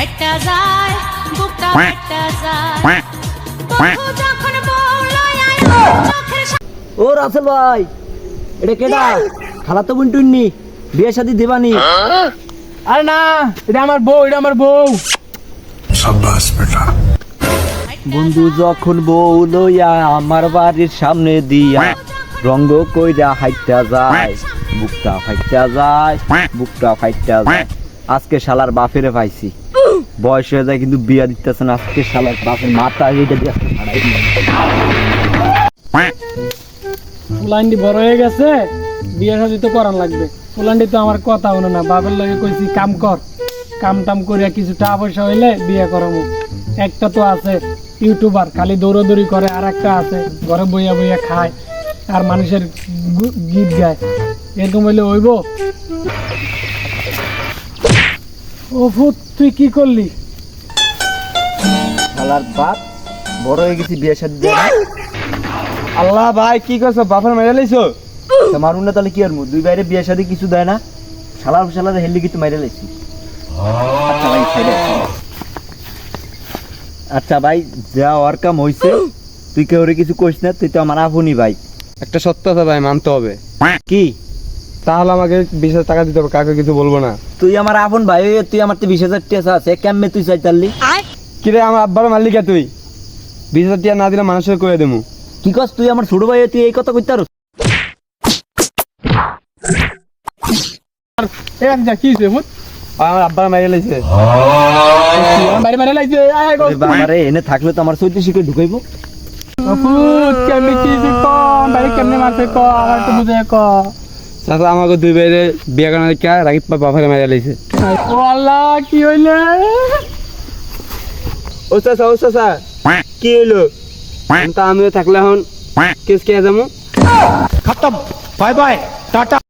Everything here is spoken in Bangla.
ফাইটা যায় বুকটা ফাইটা যায়। বন্ধু যখন বউলয় আয় ও! রাসেল ভাই এটা কেডা? খালা তো বুনটুননি বিয়ে শাদি দেবানি। আরে না এটা আমার বউ এটা আমার বউ। বন্ধু যখন বউ লইয়া আমার বাড়ির সামনে দিয়া রঙ্গ কইরা হাইটা যায় বুকটা ফাইটা যায় বুকটা ফাইটা যায়। আজকে শালার বাপেরে পাইছি। বয়স হয়ে যায় কিন্তু বিয়া দিতেছে না, আজকে শালার বাপের মাথা এইটা দিয়ে ফুলান্ডি বড় হয়ে গেছে, বিয়ে শাদি তো করার লাগবে। ফুলান্ডি তো আমার কথা হলো না, বাপের লগে কইছি, কাম কর, কাম টাম করিয়া কিছু টাকা পয়সা হইলে বিয়ে করাবো একটা তো আছে ইউটিউবার, খালি দৌড়াদৌড়ি করে আর একটা আছে, ঘরে বইয়া বইয়া খায়, আর মানুষের গীত গায়। এরকম হইলে হইব? তুই কি করলি? শালার বাপ বড় হয়ে গেছি বিয়ে শাদি আল্লাহ ভাই কি করছ? বাপের মেরে লাইছো? তোমার উন্না তাহলে কি আর মু? দুই বাইরে বিয়ে শাদি কিছু দেয় না। শালার শালার হেললি কিন্তু মাইরে লাইছি। আচ্ছা ভাই আচ্ছা ভাই যা ওর কাম হইছে তুই কেউ কিছু কইস না তুই তো আমার আপনি ভাই। একটা সত্য কথা ভাই মানতে হবে। কি? তাহলে আমাকে বিশ হাজার টাকা দিতে হবে কাউকে কিছু বলব না। তুই আমার আপন ভাই তুই আমার তো বিশ হাজার টেসা আছে কেমনে তুই চাই তারলি কিরে আমার আব্বার মালিকা তুই? বিশ হাজার টাকা না দিলে মানুষের করে দেবো। কি কস তুই আমার ছোট ভাই তুই এই কথা কইতে কি আমার আব্বার মাইরে লাইছে। বাইরে বাইরে লাগছে আয় এনে থাকলে তো আমার চৈত্র শিখে ঢুকাইবো। ফুট কেমনে কি হইছে ক? বাইরে কেমনে মারছে ক? আমার তো বুঝে ক? চাচা আমাকে দুই বাইরে বিয়ে করার কে রাগিব বাপের মারা লাইছে। ও আল্লাহ কি হইলে? ও চাচা ও চাচা কি হইল? তা আমিও থাকলে এখন কেস কে যাব? খতম বাই বাই টাটা।